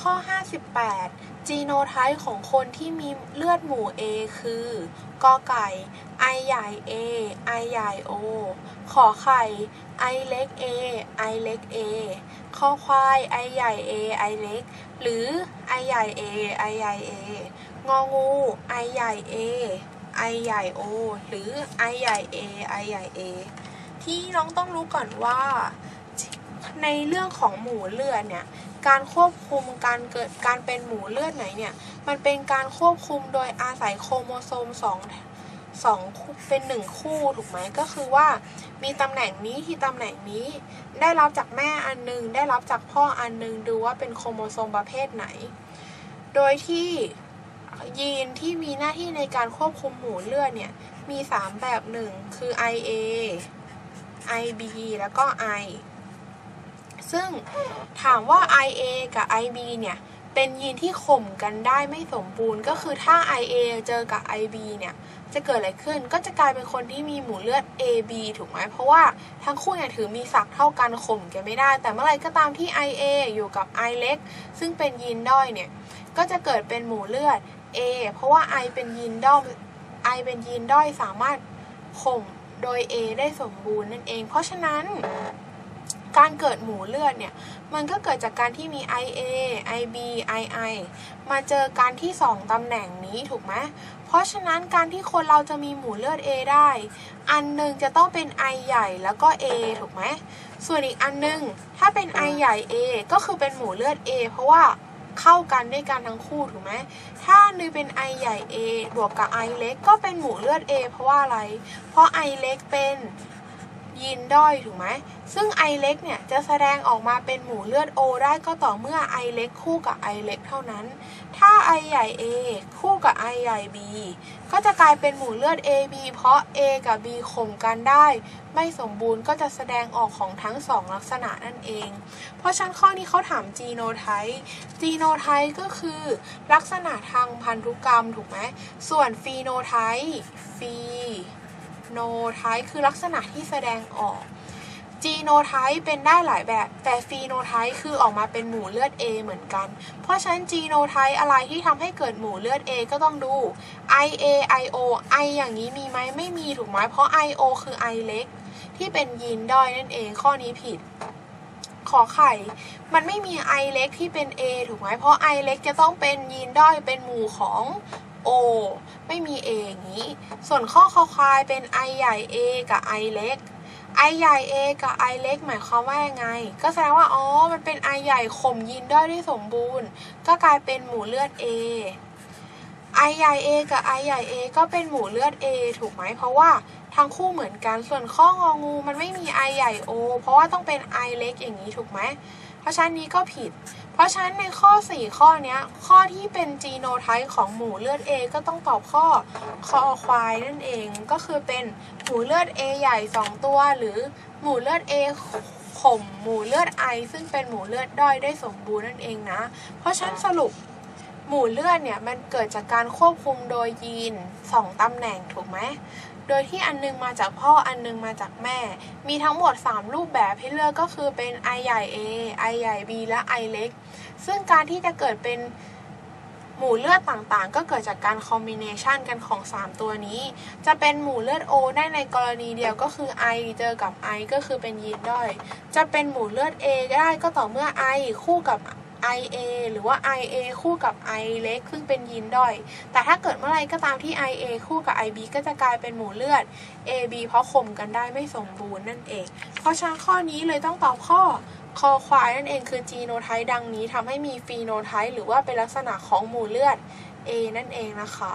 ข้อ 58 จีโนไทป์ของคนที่มีเลือดหมู่ A คือกอไก่ i ใหญ่ a i ใหญ่ o ขอไข่ i เล็ก a i เล็ก a ข้อควาย i ใหญ่ a i เล็ก หรือ i ใหญ่ a i ใหญ่ a งองู i ใหญ่ a i ใหญ่ o หรือ i ใหญ่ a i ใหญ่ a ที่น้องต้องรู้ก่อนว่า ในเรื่องของหมู่เลือดเนี่ยการควบคุมการเกิดการเป็นหมู่เลือดไหนเนี่ยมันเป็นการควบคุมโดยอาศัยโครโมโซมสองสองคู่เป็นหนึ่งคู่ถูกไหมก็คือว่า มีตำแหน่งนี้ที่ตำแหน่งนี้ ได้รับจากแม่อันหนึง ได้รับจากพ่ออันหนึงดูว่าเป็นโครโมโซมประเภทไหน โดยที่ยีนที่มีหน้าที่ในการควบคุมหมู่เลือดเนี่ย มี 3 แบบหนึ่งคือ IA IB แล้วก็ I ซึ่งถามว่า IA กับ IB เนี่ยเป็นยีนที่ข่มกันได้ไม่สมบูรณ์ ก็คือถ้า IA เจอกับ IB เนี่ยจะเกิดอะไรขึ้นก็จะกลายเป็นคนที่มีหมู่เลือด AB ถูกไหมเพราะว่าทั้งคู่เนี่ยถือมีศักดิ์เท่ากันข่มกันไม่ได้ แต่เมื่อไรก็ตามที่ IA อยู่กับ I เล็กซึ่งเป็นยีนด้อยเนี่ยก็จะเกิดเป็นหมู่เลือด A เพราะว่า I เป็นยีนด้อม I เป็นยีนด้อยสามารถข่มโดย A ได้สมบูรณ์นั่นเอง เพราะฉะนั้น การเกิดหมู่เลือดเนี่ย มันก็เกิดจากการที่มี IA IB II มาเจอกันที่ 2ตำแหน่งนี้ถูกไหมเพราะฉะนั้นการที่คนเราจะมีหมู่เลือด A ได้ อันหนึ่งจะต้องเป็น I ใหญ่แล้วก็ A ถูกไหมส่วนอีกอันหนึงถ้าเป็น I ใหญ่ A ก็คือเป็นหมู่เลือด A เพราะว่าเข้ากันด้วยกันทั้งคู่ถูกไหม ถ้านึ่งเป็น I ใหญ่ A บวกกับ I เล็กก็เป็นหมู่เลือด A เพราะว่าอะไร เพราะ I เล็กเป็น ยีนด้อยถูกไหม ซึ่ง I เล็กเนี่ยจะแสดงออกมาเป็นหมู่เลือด O ได้ก็ต่อเมื่อ I เล็กคู่กับ I เล็กเท่านั้น ถ้า I ใหญ่ A คู่กับ I ใหญ่ B ก็จะกลายเป็นหมู่เลือด AB เพราะ A กับ B ข่มกันได้ ไม่สมบูรณ์ก็จะแสดงออกของทั้งสองลักษณะนั่นเอง เพราะฉันข้อนี้เขาถาม genotype genotype ก็คือลักษณะทางพันธุกรรมถูกไหม ส่วนฟีโนไทป์ฟี phenotype phenotype คือลักษณะที่แสดงออก genotype เป็นได้หลายแบบ แต่ phenotype คือออกมาเป็นหมู่เลือด A เหมือนกัน เพราะฉะนั้น genotype อะไรที่ทำให้เกิดหมู่เลือด A ก็ต้องดู IA IO I อย่างนี้มีไหมไม่มีถูกไหมเพราะ IO คือ I เล็ก ที่เป็นยีนด้อยนั่นเองข้อนี้ผิด ขอไข่ มันไม่มี I เล็กที่เป็น A ถูกไหมเพราะ I เล็กจะต้องเป็นยีนด้อยเป็นหมู่ของ O ไม่มี A อย่างนี้ ส่วนข้อคอควายเป็น I ใหญ่ A กับ I เล็ก I ใหญ่ A กับ I เล็กหมายความว่ายังไง ก็แสดงว่า อ๋อ มันเป็น I ใหญ่ข่มยีนด้อยได้สมบูรณ์ ก็กลายเป็นหมู่เลือด A I ใหญ่ A กับ I ใหญ่ A ก็เป็นหมู่เลือด A ถูกไหม เพราะว่าทั้งคู่เหมือนกัน ส่วนข้ององูมันไม่มี I ใหญ่ O เพราะว่าต้องเป็น I เล็กอย่างนี้ถูกไหม ราะฉะนั้นนี้ก็ผิด เพราะฉะนั้นในข้อ 4 ข้อนี้ข้อที่เป็นจีโนไทป์ของหมูเลือด A ก็ต้องตอบข้อคอควายนั่นเองก็คือเป็นหมูเลือด A ใหญ่ 2 ตัว หรือหมูเลือด A ข่มหมูเลือด I ซึ่งเป็นหมูเลือดด้อยได้สมบูรณ์นั่นเองนะ เพราะฉะนั้นสรุปหมู่เลือดเนี่ยมันเกิดจากการควบคุมโดยยีน 2ตำแหน่งถูกไหม โดยที่อันนึงมาจากพ่ออันนึงมาจากแม่ มีทั้งหมด 3 รูปแบบให้เลือกก็คือเป็น I ใหญ่ A I ใหญ่ B และ I เล็ก ซึ่งการที่จะเกิดเป็นหมู่เลือดต่างๆ ก็เกิดจากการคอมบิเนชันกันของ 3 ตัวนี้ จะเป็นหมู่เลือด O ได้ในกรณีเดียวก็คือ I เจอกับ I ก็คือเป็นยีนด้อย จะเป็นหมู่เลือด A ได้ก็ต่อเมื่อ I คู่กับ IA หรือว่า IA คู่กับ I เล็กซึ่งเป็นยีนด้อย แต่ถ้าเกิดเมื่อไรก็ตามที่ IA คู่กับ IB ก็จะกลายเป็นหมู่เลือด AB เพราะข่มกันได้ไม่สมบูรณ์นั่นเอง เพราะฉะนั้นข้อนี้เลยต้องตอบข้อคอควายนั่นเองคือจีโนไทป์ดังนี้ทำให้มีฟีโนไทป์หรือว่าเป็นลักษณะของหมู่เลือด A นั่นเองนะคะ